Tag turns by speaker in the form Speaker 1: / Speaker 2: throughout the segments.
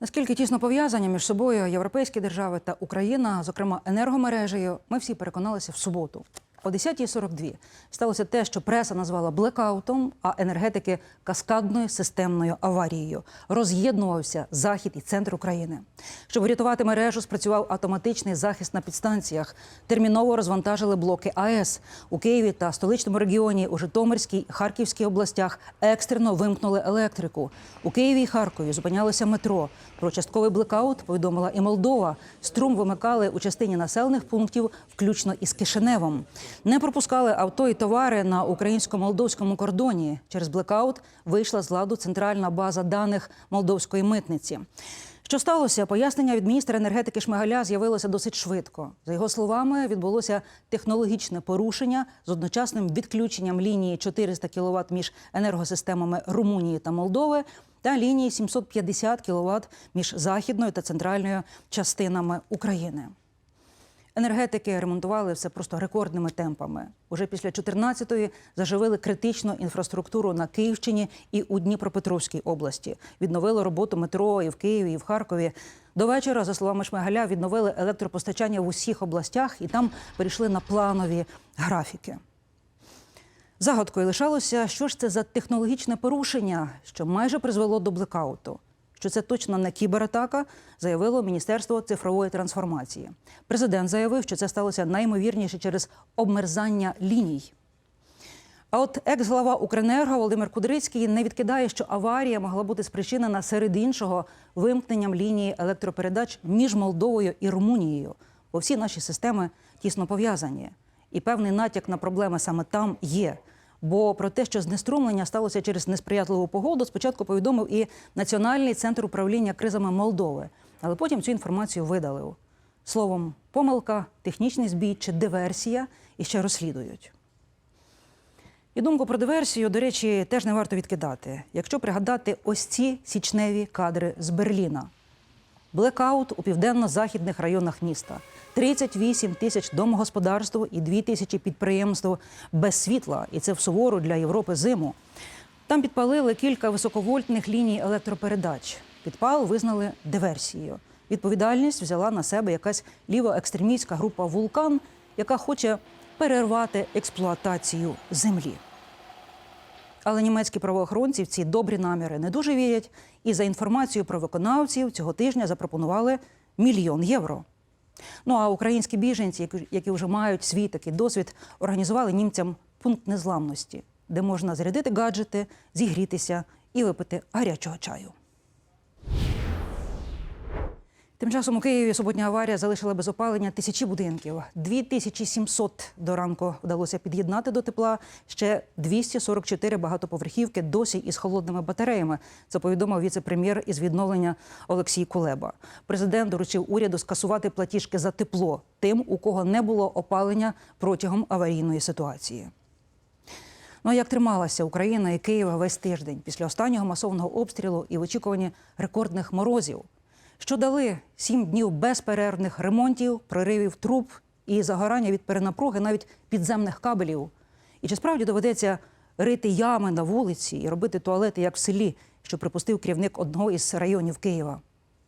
Speaker 1: Наскільки тісно пов'язані між собою європейські держави та Україна, зокрема енергомережею, ми всі переконалися в суботу. О 10.42 сталося те, що преса назвала блекаутом, а енергетики каскадною системною аварією. Роз'єднувався захід і центр України. Щоб врятувати мережу, спрацював автоматичний захист на підстанціях. Терміново розвантажили блоки АЕС у Києві та столичному регіоні у Житомирській, Харківській областях екстрено вимкнули електрику. У Києві і Харкові зупинялося метро. Про частковий блекаут повідомила і Молдова. Струм вимикали у частині населених пунктів, включно із Кишиневом. Не пропускали авто і товари на українсько-молдовському кордоні. Через блекаут вийшла з ладу центральна база даних молдовської митниці. Що сталося? Пояснення від міністра енергетики Шмигаля з'явилося досить швидко. За його словами, відбулося технологічне порушення з одночасним відключенням лінії 400 кВт між енергосистемами Румунії та Молдови та лінії 750 кВт між західною та центральною частинами України. Енергетики ремонтували все просто рекордними темпами. Уже після 14-ї заживили критичну інфраструктуру на Київщині і у Дніпропетровській області. Відновили роботу метро і в Києві, і в Харкові. До вечора, за словами Шмигаля, відновили електропостачання в усіх областях і там перейшли на планові графіки. Загадкою лишалося, що ж це за технологічне порушення, що майже призвело до блекауту. Що це точно не кібератака, заявило Міністерство цифрової трансформації. Президент заявив, що це сталося наймовірніше через обмерзання ліній. А от екс-глава Укренерго Володимир Кудрицький не відкидає, що аварія могла бути спричинена серед іншого вимкненням лінії електропередач між Молдовою і Румунією, бо всі наші системи тісно пов'язані. І певний натяк на проблеми саме там є. Бо про те, що знеструмлення сталося через несприятливу погоду, спочатку повідомив і Національний центр управління кризами Молдови, але потім цю інформацію видалив. Словом, помилка, технічний збій чи диверсія і ще розслідують. І думку про диверсію, до речі, теж не варто відкидати. Якщо пригадати ось ці січневі кадри з Берліна. Блекаут у південно-західних районах міста. 38 тисяч домогосподарств і 2 тисячі підприємств без світла. І це в сувору для Європи зиму. Там підпалили кілька високовольтних ліній електропередач. Підпал визнали диверсією. Відповідальність взяла на себе якась лівоекстремістська група Вулкан, яка хоче перервати експлуатацію землі. Але німецькі правоохоронці в ці добрі наміри не дуже вірять, і за інформацією про виконавців цього тижня запропонували мільйон євро. Ну а українські біженці, які- вже мають свій такий досвід, організували німцям пункт незламності, де можна зарядити гаджети, зігрітися і випити гарячого чаю. Тим часом у Києві суботня аварія залишила без опалення тисячі будинків. 2700 до ранку вдалося під'єднати до тепла. Ще 244 багатоповерхівки досі із холодними батареями. Це повідомив віце-прем'єр із відновлення Олексій Кулеба. Президент доручив уряду скасувати платіжки за тепло тим, у кого не було опалення протягом аварійної ситуації. Ну а як трималася Україна і Київ весь тиждень після останнього масового обстрілу і в очікуванні рекордних морозів? Що дали сім днів безперервних ремонтів, проривів труб і загорання від перенапруги навіть підземних кабелів? І чи справді доведеться рити ями на вулиці і робити туалети, як в селі, що припустив керівник одного із районів Києва?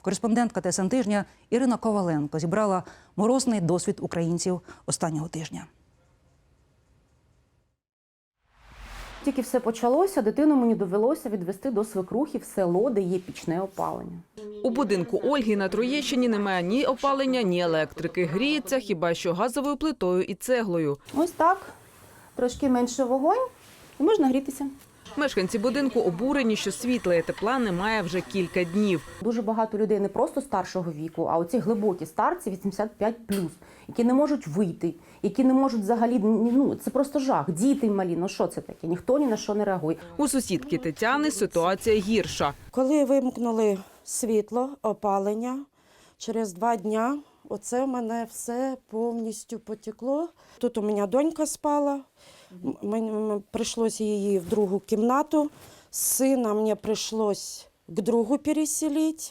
Speaker 1: Кореспондентка ТСН тижня Ірина Коваленко зібрала морозний досвід українців останнього тижня.
Speaker 2: Тільки все почалося, дитину мені довелося відвести до свекрухи в село, де є пічне опалення.
Speaker 3: У будинку Ольги на Троєщині немає ні опалення, ні електрики. Гріється хіба що газовою плитою і цеглою.
Speaker 2: Ось так, трошки менше вогонь, і можна грітися.
Speaker 3: Мешканці будинку обурені, що світла і тепла немає вже кілька днів.
Speaker 2: Дуже багато людей не просто старшого віку, а оці глибокі старці 85 які не можуть вийти, які не можуть взагалі ну це просто жах. Діти малі, ну що це таке? Ніхто ні на що не реагує.
Speaker 3: У сусідки Тетяни ситуація гірша.
Speaker 4: Коли вимкнули світло, опалення, через два дня оце в мене все повністю потекло. Тут у мене донька спала, мені прийшлося її в другу кімнату. Сина мені прийшлось к другу переселити.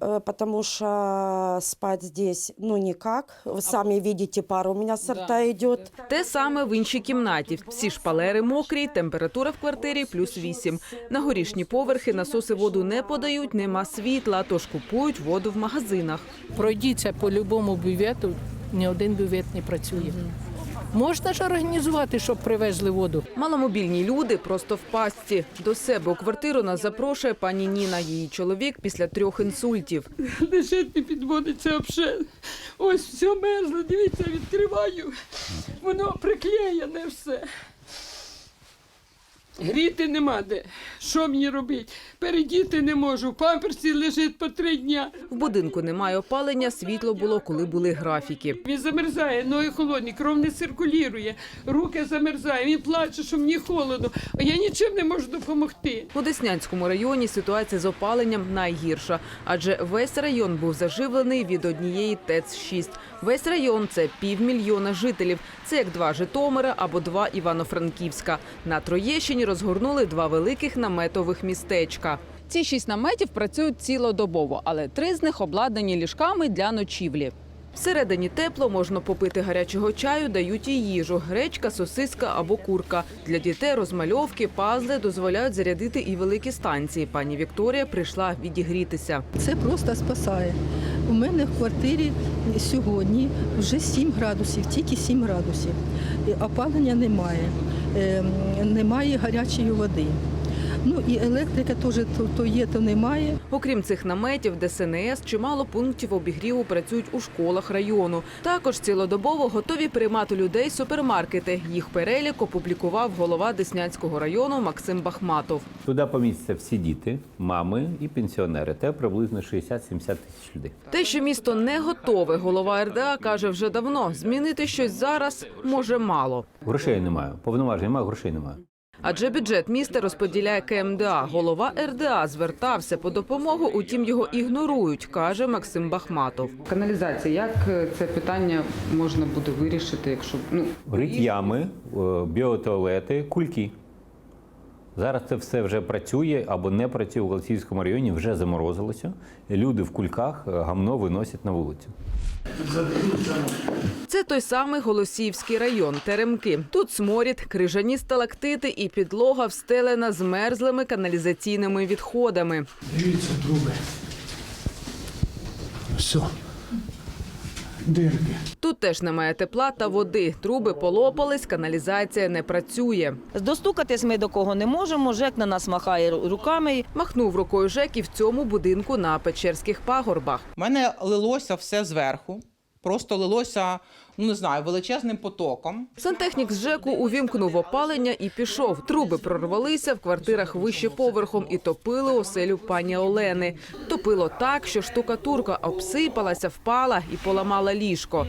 Speaker 4: Э, потому что спать здесь, ну, никак. Вы сами видите, пар у меня с рта идет.
Speaker 3: Те саме в іншій кімнаті. Всі шпалери мокрі, температура в квартирі плюс 8. На горішні поверхи насоси воду не подають, нема світла, тож купують воду в магазинах.
Speaker 5: Пройдіться по будь-якому бювету, ні один бювет не працює. Можна ж організувати, щоб привезли воду.
Speaker 3: Маломобільні люди просто в пастці. До себе у квартиру нас запрошує пані Ніна. Її чоловік після трьох інсультів.
Speaker 6: Дишить не підводиться взагалі. Ось все мерзло, дивіться, відкриваю. Воно приклеєне все. Гріти нема де. Що мені робити? Передіти не можу. Памперсі лежить по три дня.
Speaker 3: В будинку немає опалення, світло було, коли були графіки.
Speaker 6: Він замерзає, ноги холодні, кров не циркулює, руки замерзають. Він плаче, що мені холодно, а я нічим не можу допомогти.
Speaker 3: У Деснянському районі ситуація з опаленням найгірша, адже весь район був заживлений від однієї ТЕЦ-6. Весь район це півмільйона жителів. Це як два Житомира або два Івано-Франківська. На Троєщині розгорнули два великих наметових містечка. Ці шість наметів працюють цілодобово, але три з них обладнані ліжками для ночівлі. Всередині тепло можна попити гарячого чаю, дають і їжу: гречка, сосиска або курка. Для дітей розмальовки, пазли дозволяють зарядити і великі станції. Пані Вікторія прийшла відігрітися.
Speaker 7: Це просто спасає. У мене в квартирі сьогодні вже 7 градусів, тільки 7 градусів. Опалення немає, ем, немає гарячої води. Ну і електрика теж то, то є, то немає.
Speaker 3: Окрім цих наметів, ДСНС чимало пунктів обігріву працюють у школах району. Також цілодобово готові приймати людей супермаркети. Їх перелік опублікував голова Деснянського району Максим Бахматов.
Speaker 8: Туди помістяться всі діти, мами і пенсіонери. Це приблизно 60-70 тисяч людей.
Speaker 3: Те, що місто не готове, голова РДА каже вже давно. Змінити щось зараз може мало.
Speaker 8: Грошей немає. Повноважень немає, грошей немає.
Speaker 3: Адже бюджет міста розподіляє КМДА. Голова РДА звертався по допомогу, утім його ігнорують, каже Максим Бахматов.
Speaker 9: Каналізація, як е, це питання можна буде вирішити, якщо ну
Speaker 8: Рить ями, е, біотуалети, кульки. Зараз це все вже працює або не працює в Голосіївському районі, вже заморозилося. Люди в кульках е, гамно виносять на вулицю.
Speaker 3: Це той самий Голосіївський район Теремки. Тут сморід, крижані сталактити і підлога встелена змерзлими каналізаційними відходами.
Speaker 10: Дивіться, труби. Все. Дирки.
Speaker 3: Тут теж немає тепла та води. Труби полопались, каналізація не працює.
Speaker 11: Достукатись ми до кого не можемо. ЖЕК на нас махає руками.
Speaker 3: Махнув рукою ЖЕК і в цьому будинку на Печерських пагорбах.
Speaker 12: У мене лилося все зверху, просто лилося, ну не знаю, величезним потоком.
Speaker 3: Сантехнік з ЖЕКу увімкнув опалення і пішов. Труби прорвалися в квартирах вище поверхом і топили оселю пані Олени. Топило так, що штукатурка обсипалася, впала і поламала ліжко.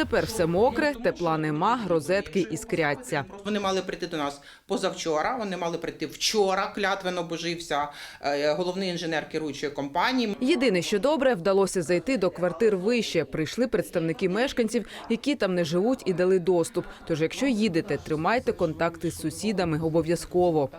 Speaker 3: Тепер все мокре, тепла нема, розетки іскряться.
Speaker 12: Вони мали прийти до нас позавчора. Вони мали прийти вчора. Клятвено божився е, головний інженер керуючої компанії.
Speaker 3: Єдине, що добре, вдалося зайти до квартир вище. Прийшли представники мешканців, які там не живуть, і дали доступ. Тож, якщо їдете, тримайте контакти з сусідами обов'язково.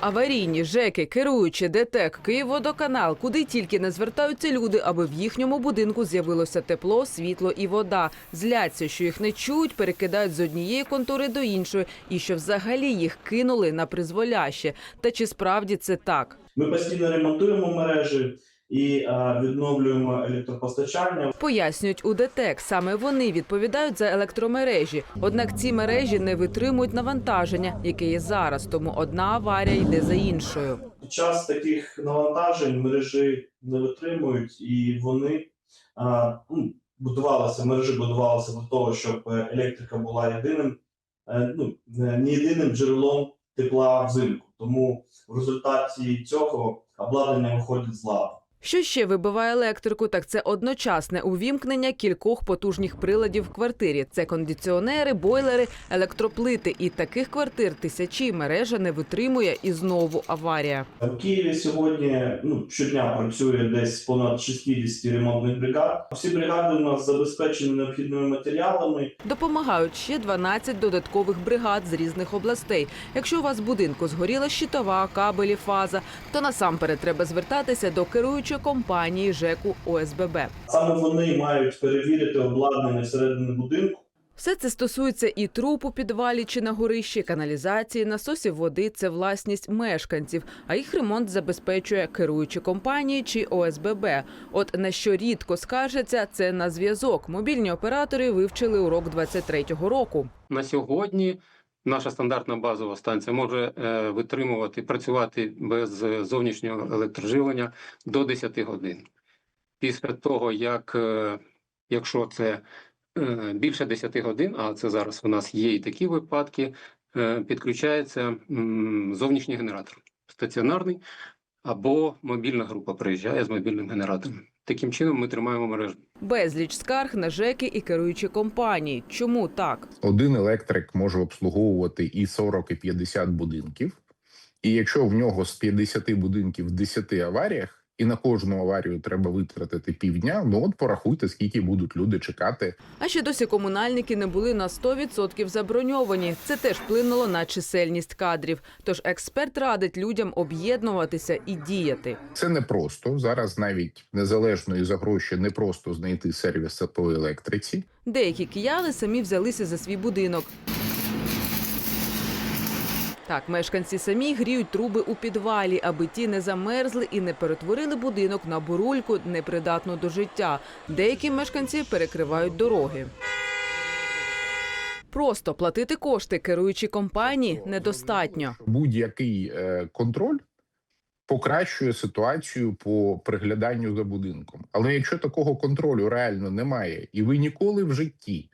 Speaker 3: Аварійні ЖЕКи, керуючи ДТЕК, Київводоканал, куди тільки не звертаються люди, аби в їхньому будинку з'явилося тепло, світло і вода. Зляться, що їх не чують, перекидають з однієї контори до іншої, і що взагалі їх кинули на призволяще. Та чи справді це так?
Speaker 13: Ми постійно ремонтуємо мережі і е, відновлюємо електропостачання.
Speaker 3: Пояснюють у ДТЕК, саме вони відповідають за електромережі. Однак ці мережі не витримують навантаження, яке є зараз. Тому одна аварія йде за іншою.
Speaker 13: Під час таких навантажень мережі не витримують, і вони е, ну, будувалися. Мережі будувалися для того, щоб електрика була єдиним, е, ну не не єдиним джерелом тепла взимку. Тому в результаті цього обладнання виходить з ладу.
Speaker 3: Що ще вибиває електрику, так це одночасне увімкнення кількох потужних приладів в квартирі. Це кондиціонери, бойлери, електроплити. І таких квартир тисячі мережа не витримує і знову аварія.
Speaker 13: В Києві сьогодні ну, щодня працює десь понад 60 ремонтних бригад. Всі бригади у нас забезпечені необхідними матеріалами.
Speaker 3: Допомагають ще 12 додаткових бригад з різних областей. Якщо у вас в будинку згоріла щитова, кабелі, фаза, то насамперед треба звертатися до керуючої компанії ЖЕКу ОСББ.
Speaker 13: Саме вони мають перевірити обладнання всередині будинку.
Speaker 3: Все це стосується і труб у підвалі чи на горищі, каналізації, насосів води це власність мешканців, а їх ремонт забезпечує керуючі компанії чи ОСББ. От на що рідко скаржаться, це на зв'язок. Мобільні оператори вивчили урок 23-го року.
Speaker 14: На сьогодні наша стандартна базова станція може е, витримувати працювати без зовнішнього електроживлення до 10 годин. Після того, як е, якщо це е, більше 10 годин, а це зараз у нас є і такі випадки, підключається зовнішній генератор стаціонарний або мобільна група приїжджає з мобільним генератором. Таким чином ми тримаємо мережу.
Speaker 3: Безліч скарг на ЖЕКи і керуючі компанії. Чому так?
Speaker 15: Один електрик може обслуговувати і 40, і 50 будинків. І якщо в нього з 50 будинків в 10 аваріях, і на кожну аварію треба витратити півдня, ну от порахуйте, скільки будуть люди чекати
Speaker 3: А ще досі комунальники не були на 100% заброньовані. Це теж вплинуло на чисельність кадрів. Тож експерт радить людям об'єднуватися і діяти.
Speaker 15: Це не просто зараз, навіть незалежно і за гроші, не просто знайти сервіс по електриці.
Speaker 3: Деякі кияни самі взялися за свій будинок. Так, мешканці самі гріють труби у підвалі, аби ті не замерзли і не перетворили будинок на бурульку, непридатну до життя. Деякі мешканці перекривають дороги. Просто платити кошти керуючі компанії недостатньо.
Speaker 15: Будь-який е, контроль покращує ситуацію по пригляданню за будинком. Але якщо такого контролю реально немає, і ви ніколи в житті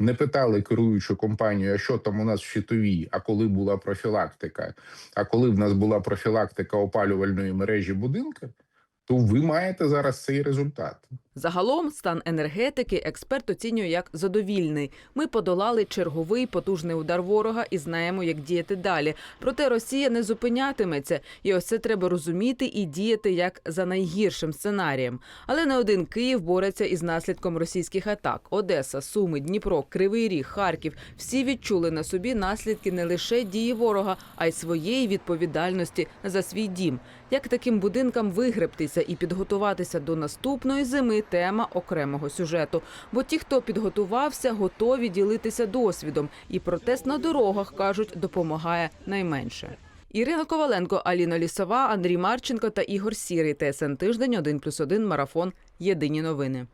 Speaker 15: не питали керуючу компанію, а що там у нас в щитовій, а коли була профілактика, а коли в нас була профілактика опалювальної мережі будинка, то ви маєте зараз цей результат.
Speaker 3: Загалом стан енергетики експерт оцінює як задовільний. Ми подолали черговий потужний удар ворога і знаємо, як діяти далі. Проте Росія не зупинятиметься, і ось це треба розуміти і діяти як за найгіршим сценарієм. Але не один Київ бореться із наслідком російських атак. Одеса, Суми, Дніпро, Кривий Ріг, Харків всі відчули на собі наслідки не лише дії ворога, а й своєї відповідальності за свій дім. Як таким будинкам вигребтися і підготуватися до наступної зими тема окремого сюжету. Бо ті, хто підготувався, готові ділитися досвідом. І протест на дорогах кажуть допомагає найменше. Ірина Коваленко, Аліна Лісова, Андрій Марченко та Ігор Сірий. ТСН тиждень 1+,1 марафон. Єдині новини.